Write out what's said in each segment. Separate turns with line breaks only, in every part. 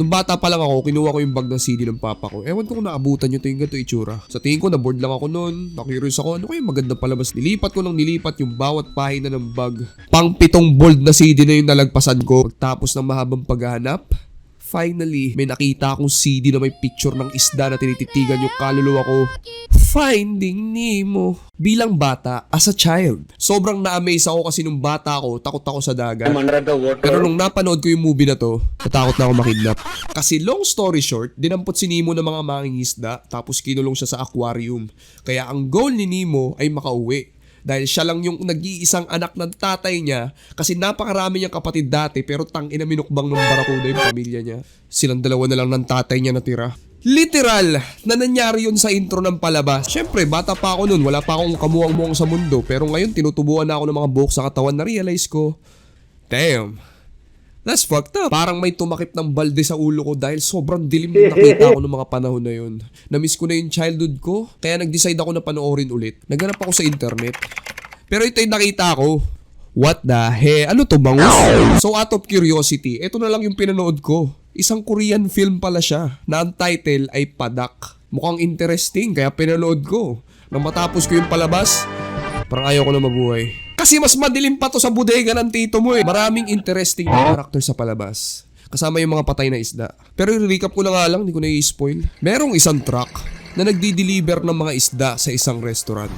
Nung bata pa lang ako, kinuha ko yung bag ng CD ng papa ko. Ewan ko kung naabutan nyo ito yung ganito itsura. Sa tingin ko, na-board lang ako noon. Na-curious ako, ano kaya maganda palabas. Nilipat ko lang nilipat yung bawat pahina ng bag. Pang pitong bold na CD na yung nalagpasan ko. Pagtapos ng mahabang paghahanap, Finally, may nakita akong CD na may picture ng isda na tinititigan yung kaluluwa ko. Finding Nemo. Bilang bata, as a child, sobrang na-amaze ako kasi nung bata ako, takot ako sa dagat. Pero nung napanood ko yung movie na to, natakot na ako makidnap. Kasi long story short, dinampot si Nemo ng mga mangingisda tapos kinulong siya sa aquarium. Kaya ang goal ni Nemo ay makauwi. Dahil siya lang yung nag-iisang anak ng tatay niya kasi napakarami niyang kapatid dati pero tang ina minukbang ng barakuda yung pamilya niya. Silang dalawa na lang ng tatay niya natira. Literal na nangyari yun sa intro ng palabas. Siyempre, bata pa ako nun, wala pa akong kamuang-muang sa mundo. Pero ngayon, tinutubuan na ako ng mga buhok sa katawan na realize ko, damn, That's fucked up. Parang may tumakip ng balde sa ulo ko dahil sobrang dilim na nakita ko ng mga panahon na yun. Namiss ko na yung childhood ko, kaya nag-decide ako na panoorin ulit. Naghanap ako sa internet. Pero ito yung nakita ko. What the he? Ano to bangus? So out of curiosity, ito na lang yung pinanood ko. Isang Korean film pala siya na ang title ay Padak. Mukhang interesting kaya pinanood ko. Nang matapos ko yung palabas, parang ayaw ko na mabuhay. Kasi mas madilim pa to sa bodega ng tito mo eh. Maraming interesting na character sa palabas. Kasama yung mga patay na isda. Pero i-recap ko na nga lang, hindi ko na i-spoil. Merong isang truck na nagdi-deliver ng mga isda sa isang restaurant.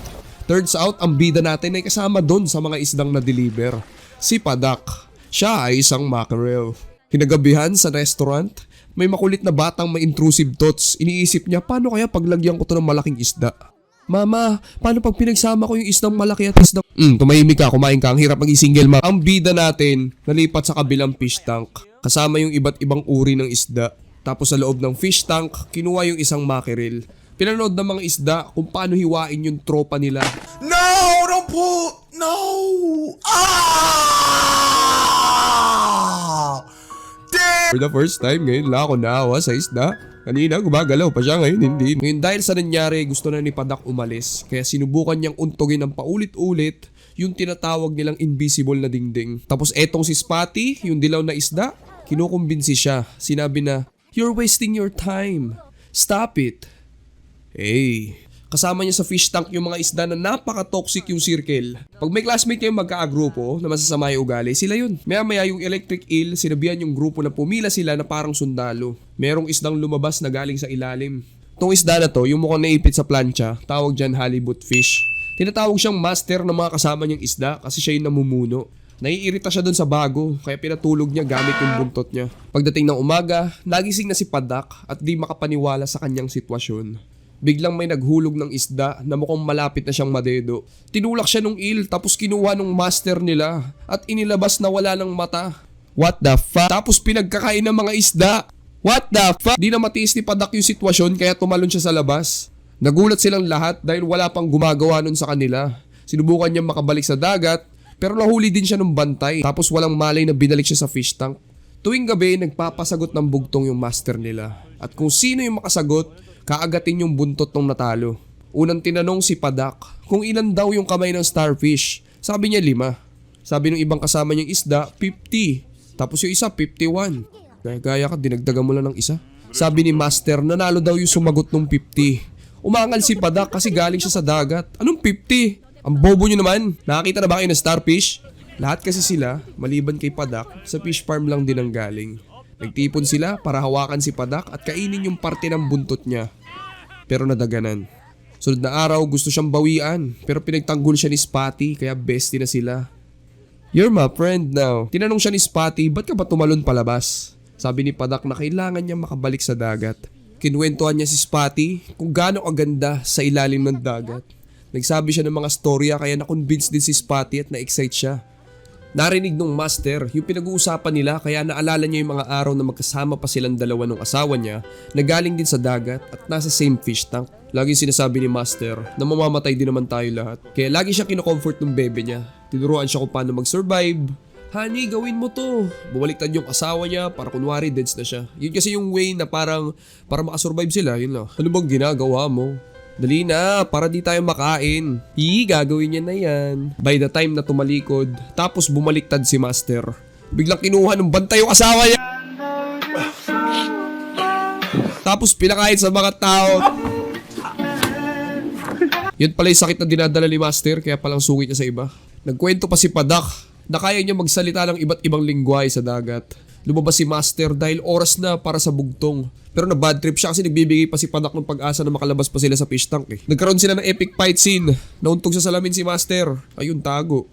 Turns out, ang bida natin ay kasama doon sa mga isdang na-deliver. Si Padak. Siya ay isang mackerel. Kinagabihan sa restaurant, may makulit na batang may intrusive thoughts. Iniisip niya, paano kaya paglagyan ko to ng malaking isda? Mama, paano pag pinagsama ko yung isdang malaki at isdang... Hmm, tumahimik ka, kumain ka, ang hirap maging single ma. Ang bida natin, nalipat sa kabilang fish tank. Kasama yung iba't ibang uri ng isda. Tapos sa loob ng fish tank, kinuha yung isang mackerel. Pinanood ng mga isda kung paano hiwain yung tropa nila.
No! Don't pull! No! Ah!
For the first time ngayon lang ako naawa sa isda. Kanina gumagalaw pa siya ngayon hindi. Ngayon dahil sa nangyari gusto na ni Padak umalis kaya sinubukan niyang untugin ng paulit-ulit yung tinatawag nilang invisible na dingding. Tapos etong si Spotty, yung dilaw na isda, kinukumbinsi siya. Sinabi na, You're wasting your time. Stop it. Hey, kasama niya sa fish tank yung mga isda na napaka-toxic yung circle. Pag may classmate kayo magkaagrupo na masasama yung ugali, sila yun. Maya maya yung electric eel, sinabihan yung grupo na pumila sila na parang sundalo. Merong isdang lumabas na galing sa ilalim. Tong isda na to, yung mukhang naipit sa plancha, tawag dyan halibut fish. Tinatawag siyang master ng mga kasama niyang isda kasi siya yung namumuno. Naiirita siya doon sa bago, kaya pinatulog niya gamit yung buntot niya. Pagdating ng umaga, nagising na si Padak at di makapaniwala sa kanyang sitwasyon. Biglang may naghulog ng isda na mukhang malapit na siyang madedo. Tinulak siya nung il tapos kinuha nung master nila at inilabas na wala ng mata. What the fuck? Tapos pinagkakain ng mga isda. What the fuck? Di na matiis ni Padak yung sitwasyon kaya tumalon siya sa labas. Nagulat silang lahat dahil wala pang gumagawa nun sa kanila. Sinubukan niyang makabalik sa dagat pero nahuli din siya ng bantay tapos walang malay na binalik siya sa fish tank. Tuwing gabi, nagpapasagot ng bugtong yung master nila. At kung sino yung makasagot, kaagatin yung buntot ng natalo. Unang tinanong si Padak kung ilan daw yung kamay ng starfish. Sabi niya lima. Sabi ng ibang kasama niyang isda, 50. Tapos yung isa, 51. Gaya-gaya ka, dinagdagan mo lang ng isa. Sabi ni Master, nanalo daw yung sumagot ng 50. Umangal si Padak kasi galing siya sa dagat. Anong 50? Ang bobo nyo naman. Nakakita na ba kayo ng starfish? Lahat kasi sila, maliban kay Padak, sa fish farm lang din ang galing. Nagtipon sila para hawakan si Padak at kainin yung parte ng buntot niya. Pero nadaganan. Sunod na araw gusto siyang bawian pero pinagtanggol siya ni Spotty kaya bestie na sila. You're my friend now. Tinanong siya ni Spotty, ba't ka ba tumalon palabas? Sabi ni Padak na kailangan niya makabalik sa dagat. Kinwentuhan niya si Spotty kung gaano kaganda sa ilalim ng dagat. Nagsabi siya ng mga storya kaya na-convince din si Spotty at na-excite siya. Narinig nung master yung pinag-uusapan nila kaya naalala niya yung mga araw na magkasama pa silang dalawa ng asawa niya na galing din sa dagat at nasa same fish tank. Laging sinasabi ni master na mamamatay din naman tayo lahat. Kaya lagi siya kinocomfort ng bebe niya. Tinuruan siya kung paano mag-survive. Honey, gawin mo to. Bumaliktad yung asawa niya para kunwari deads na siya. Yun kasi yung way na parang para makasurvive sila, yun lang. Ano bang ginagawa mo? Dali na, para di tayo makain. Ii, gagawin niya na yan. By the time na tumalikod, tapos bumaliktad si Master. Biglang kinuha ng bantay yung asawa niya. Tapos pinakain sa mga tao. Yan pala yung sakit na dinadala ni Master, kaya palang sungit niya sa iba. Nagkwento pa si Padak na kaya niya magsalita ng iba't ibang lingwahe sa dagat. Lumabas si Master dahil oras na para sa bugtong. Pero na bad trip siya kasi nagbibigay pa si Padak ng pag-asa na makalabas pa sila sa fish tank eh. Nagkaroon sila ng epic fight scene. Nauntog sa salamin si Master. Ayun, tago.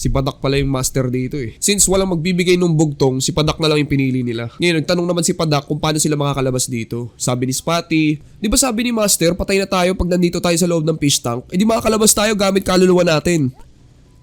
Si Padak pala yung master dito eh. Since walang magbibigay ng bugtong, si Padak na lang yung pinili nila. Ngayon, nagtanong naman si Padak kung paano sila makakalabas dito. Sabi ni Spotty, di ba sabi ni Master, patay na tayo pag nandito tayo sa loob ng fish tank? Eh di makakalabas tayo gamit kaluluwa natin.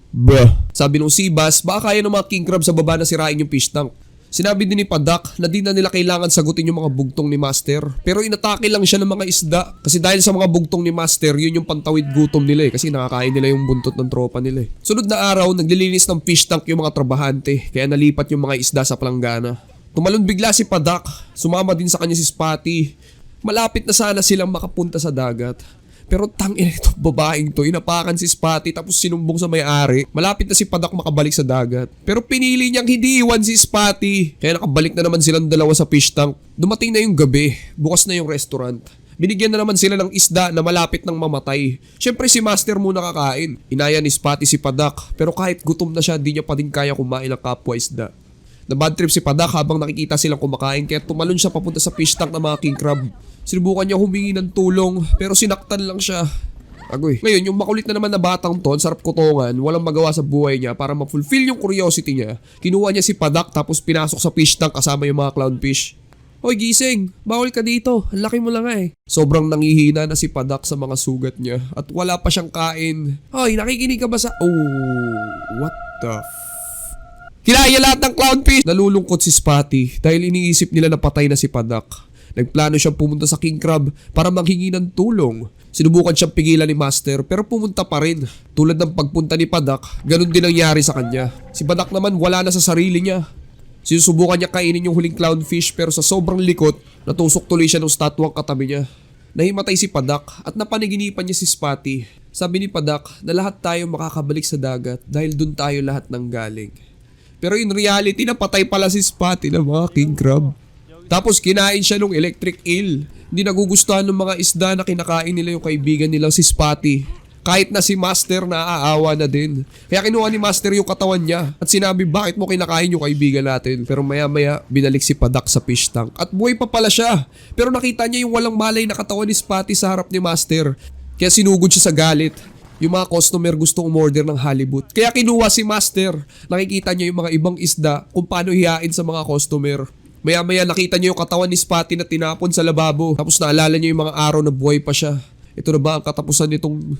Bruh. Sabi nung Sibas, baka kaya ng mga king crab sa baba na sirain yung fish tank. Sinabi din ni Padak na di na nila kailangan sagutin yung mga bugtong ni Master. Pero inatake lang siya ng mga isda. Kasi dahil sa mga bugtong ni Master, yun yung pantawid gutom nila eh. Kasi nakakain nila yung buntot ng tropa nila eh. Sunod na araw, naglilinis ng fish tank yung mga trabahante. Kaya nalipat yung mga isda sa palanggana. Tumalon bigla si Padak. Sumama din sa kanya si Spotty. Malapit na sana silang makapunta sa dagat. Pero tangin ito, babaeng to, inapakan si Spotty tapos sinumbong sa may-ari. Malapit na si Padak makabalik sa dagat. Pero pinili niyang hindi iwan si Spotty. Kaya nakabalik na naman silang dalawa sa fish tank. Dumating na yung gabi, bukas na yung restaurant. Binigyan na naman sila ng isda na malapit ng mamatay. Siyempre si Master muna kakain. Inaya ni Spotty si Padak, pero kahit gutom na siya, di niya pa din kaya kumain ng kapwa isda. Na bad trip si Padak habang nakikita silang kumakain kaya tumalon siya papunta sa fish tank ng mga king crab. Sinubukan niya humingi ng tulong pero sinaktan lang siya. Agoy. Ngayon, yung makulit na naman na batang to, ang sarap kutongan, walang magawa sa buhay niya para ma-fulfill yung curiosity niya. Kinuha niya si Padak tapos pinasok sa fish tank kasama yung mga clownfish. Hoy gising, bawal ka dito, ang laki mo lang eh. Sobrang nangihina na si Padak sa mga sugat niya at wala pa siyang kain. Hoy, nakikinig ka ba sa... Oh, what the. Kinaya lahat ng clownfish! Nalulungkot si Spotty dahil iniisip nila na patay na si Padak. Nagplano siyang pumunta sa King Crab para manghingi ng tulong. Sinubukan siyang pigilan ni Master pero pumunta pa rin. Tulad ng pagpunta ni Padak, ganun din nangyari sa kanya. Si Padak naman wala na sa sarili niya. Sinusubukan niya kainin yung huling clownfish pero sa sobrang likot, natusok tuloy siya ng statwang katabi niya. Nahimatay si Padak at napanaginipan niya si Spotty. Sabi ni Padak na lahat tayo makakabalik sa dagat dahil dun tayo lahat nang galing. Pero in reality, napatay pala si Spotty ng mga king crab. Tapos kinain siya ng electric eel. Hindi nagugustuhan ng mga isda na kinakain nila yung kaibigan nilang si Spotty. Kahit na si Master naaawa na din. Kaya kinuha ni Master yung katawan niya at sinabi bakit mo kinakain yung kaibigan natin. Pero maya maya binalik si Padak sa fish tank at buhay pa pala siya. Pero nakita niya yung walang malay na katawan ni Spotty sa harap ni Master. Kaya sinugod siya sa galit. Yung mga customer gusto umorder ng halibut. Kaya kinuha si Master. Nakikita niya yung mga ibang isda kung paano hiyain sa mga customer. Maya maya nakita niya yung katawan ni Spotty na tinapon sa lababo. Tapos naalala niya yung mga araw na buhay pa siya. Ito na ba ang katapusan nitong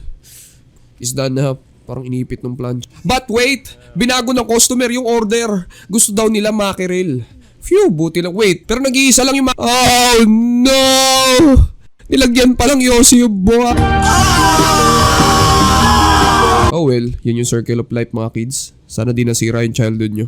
isda na parang inipit ng plancha. But wait! Binago ng customer yung order. Gusto daw nila mackerel. Phew, buti lang. Wait, pero nag-iisa lang yung ma- Oh no! Nilagyan pa lang Yossi yung buha. Oh well, yun yung circle of life mga kids. Sana di nasira yung childhood nyo.